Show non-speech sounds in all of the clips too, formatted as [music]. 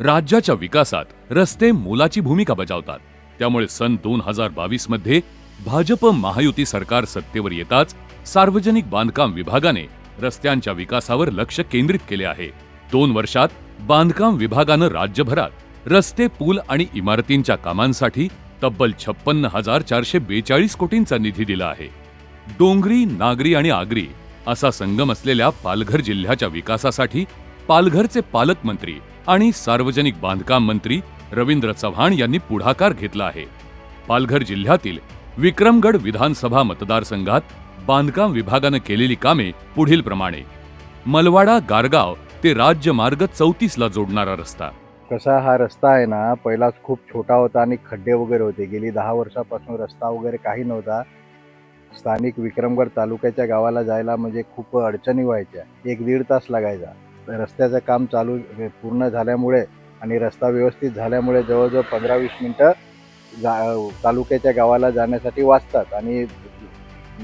राज्याच्या विकासात रस्ते मोलाची भूमिका बजावतात. त्यामुळे सन दोन हजार बावीसमध्ये भाजप महायुती सरकार सत्तेवर येताच सार्वजनिक बांधकाम विभागाने रस्त्यांच्या विकासावर लक्ष केंद्रित केले आहे. दोन वर्षात बांधकाम विभागानं राज्यभरात रस्ते पूल आणि इमारतींच्या कामांसाठी तब्बल छप्पन्न हजार चारशे बेचाळीस कोटींचा निधी दिला आहे. डोंगरी नागरी आणि आगरी असा संगम असलेल्या पालघर जिल्ह्याच्या विकासासाठी पालघरचे पालकमंत्री आणि सार्वजनिक बांधकाम मंत्री रवींद्र चव्हाण यांनी पुढाकार घेतला आहे. पालघर जिल्ह्यातील विक्रमगड विधानसभा मतदारसंघात बांधकाम विभागानं केलेली कामे पुढील प्रमाणे. मलवाडा गारगाव ते राज्यमार्ग चौतीसला जोडणारा रस्ता. कसा हा रस्ता आहे ना पहिलाच खूप छोटा होता आणि खड्डे वगैरे होते. गेली दहा वर्षापासून रस्ता वगैरे काही नव्हता. स्थानिक विक्रमगड तालुक्याच्या गावाला जायला म्हणजे खूप अडचणी व्हायच्या. एक दीड तास लागायचा. रस्त्याचं काम चालू पूर्ण झाल्यामुळे आणि रस्ता व्यवस्थित झाल्यामुळे जवळजवळ पंधरा वीस मिनटं जा तालुक्याच्या गावाला जाण्यासाठी वाचतात. आणि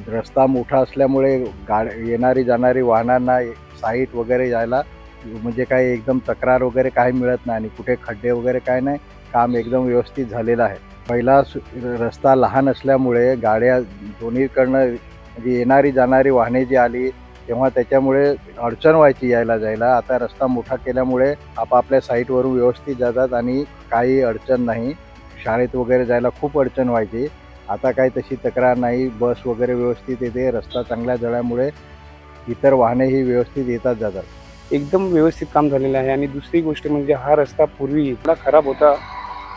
रस्ता मोठा असल्यामुळे गाड येणारी जाणारी वाहनांना साईट वगैरे जायला म्हणजे काही एकदम तक्रार वगैरे काही मिळत नाही आणि कुठे खड्डे वगैरे काय नाही काम एकदम व्यवस्थित झालेलं आहे. पहिला सु- रस्ता लहान असल्यामुळे गाड्या दोन्हीकडनं म्हणजे येणारी जाणारी वाहने जी आली तेव्हा त्याच्यामुळे अडचण व्हायची यायला जायला. आता रस्ता मोठा केल्यामुळे आपापल्या साईटवरून व्यवस्थित जातात आणि काही अडचण नाही. शाळेत वगैरे जायला खूप अडचण व्हायची. आता काही तशी तक्रार नाही. बस वगैरे व्यवस्थित येते. रस्ता चांगल्या झाल्यामुळे इतर वाहनेही व्यवस्थित येतात जातात. एकदम व्यवस्थित काम झालेलं आहे. आणि दुसरी गोष्ट म्हणजे हा रस्ता पूर्वी इतका खराब होता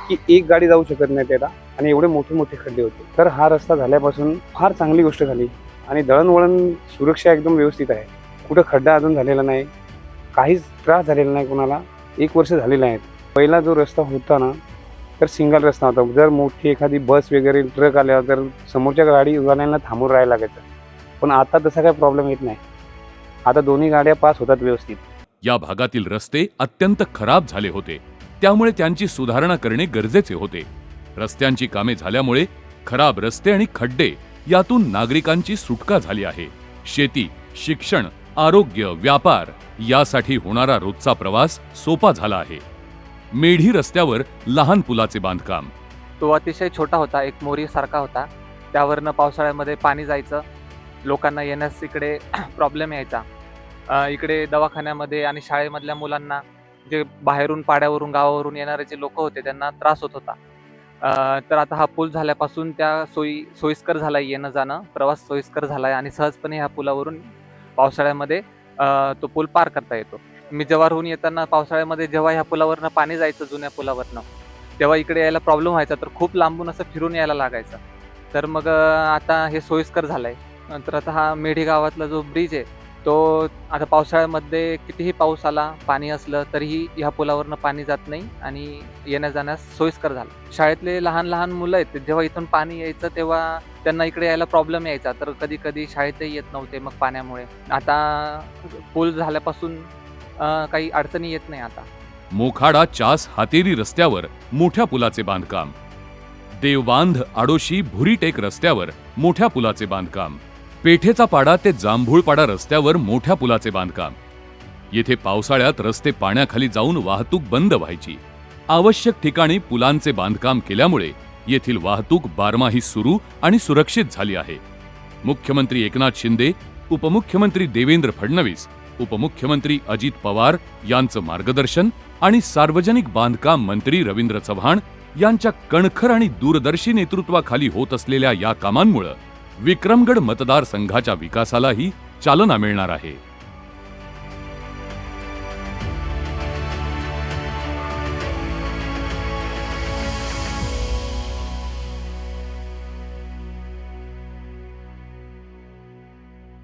की एक गाडी जाऊ शकत नाही त्याला आणि एवढे मोठे मोठे खड्डे होते. तर हा रस्ता झाल्यापासून फार चांगली गोष्ट झाली. आणि दळणवळण सुरक्षा एकदम व्यवस्थित आहे. कुठं खड्डा अजून झालेला नाही. काहीच त्रास झालेला नाही कोणाला. एक वर्ष झालेलं आहे. पहिला जो रस्ता होता ना तर सिंगल रस्ता होता. जर मोठी एखादी बस वगैरे ट्रक आल्या तर समोरच्या गाडीवाल्यांना थांबून राहायला लागायचं. पण आता तसा काही प्रॉब्लेम येत नाही. आता दोन्ही गाड्या पास होतात व्यवस्थित. या भागातील रस्ते अत्यंत खराब झाले होते. त्यामुळे त्यांची सुधारणा करणे गरजेचे होते. रस्त्यांची कामे झाल्यामुळे खराब रस्ते आणि खड्डे यातून नागरिकांची सुटका झाली आहे. शेती शिक्षण आरोग्य व्यापार यासाठी होणारा रोजचा प्रवास सोपा झाला आहे. मेढी रस्त्यावर लहान पुलाचे बांधकाम. तो अतिशय छोटा होता एक मोरीसारखा होता. त्यावरनं पावसाळ्यामध्ये पाणी जायचं. लोकांना येण्यास इकडे [clears throat] प्रॉब्लेम यायचा. इकडे दवाखान्यामध्ये आणि शाळेमधल्या मुलांना जे बाहेरून पाड्यावरून गावावरून येणारे जे लोक होते त्यांना त्रास होत होता. तर आता हा पूल झाल्यापासून त्या सोयी सोयीस्कर झाला येणं जाणं प्रवास सोयीस्कर झाला आहे आणि सहजपणे ह्या पुलावरून पावसाळ्यामध्ये तो पूल पार करता येतो. मी जव्हारहून येताना पावसाळ्यामध्ये जेव्हा ह्या पुलावरनं पाणी जायचं जुन्या पुलावरनं तेव्हा इकडे यायला प्रॉब्लेम व्हायचा. तर खूप लांबून असं फिरून यायला लागायचं. तर मग आता हे सोयीस्कर झालं आहे नंतर आता हा मेढी गावातला जो ब्रिज आहे तो आता पावसाळ्यामध्ये कितीही पाऊस आला पाणी असलं तरीही ह्या पुलावरनं पाणी जात नाही आणि येण्या जाण्यास सोयीस्कर झालं. शाळेतले लहान लहान मुलं आहेत जेव्हा इथून पाणी यायचं तेव्हा त्यांना इकडे यायला प्रॉब्लेम यायचा. तर कधी कधी शाळेतही येत नव्हते मग पाण्यामुळे. आता पूल झाल्यापासून काही अडचणी येत नाही आता. मोखाडा चास हातेरी रस्त्यावर मोठ्या पुलाचे बांधकाम. देवबांध आडोशी भुरीटेक रस्त्यावर मोठ्या पुलाचे बांधकाम. पेठेचा पाडा ते जांभूळपाडा रस्त्यावर मोठ्या पुलाचे बांधकाम. येथे पावसाळ्यात रस्ते पाण्याखाली जाऊन वाहतूक बंद व्हायची. आवश्यक ठिकाणी पुलांचे बांधकाम केल्यामुळे येथील वाहतूक बारमाही सुरू आणि सुरक्षित झाली आहे. मुख्यमंत्री एकनाथ शिंदे उपमुख्यमंत्री देवेंद्र फडणवीस उपमुख्यमंत्री अजित पवार यांचं मार्गदर्शन आणि सार्वजनिक बांधकाम मंत्री रवींद्र चव्हाण यांच्या कणखर आणि दूरदर्शी नेतृत्वाखाली होत असलेल्या या कामांमुळे विक्रमगड मतदारसंघाच्या विकासालाही चालना मिळणार आहे.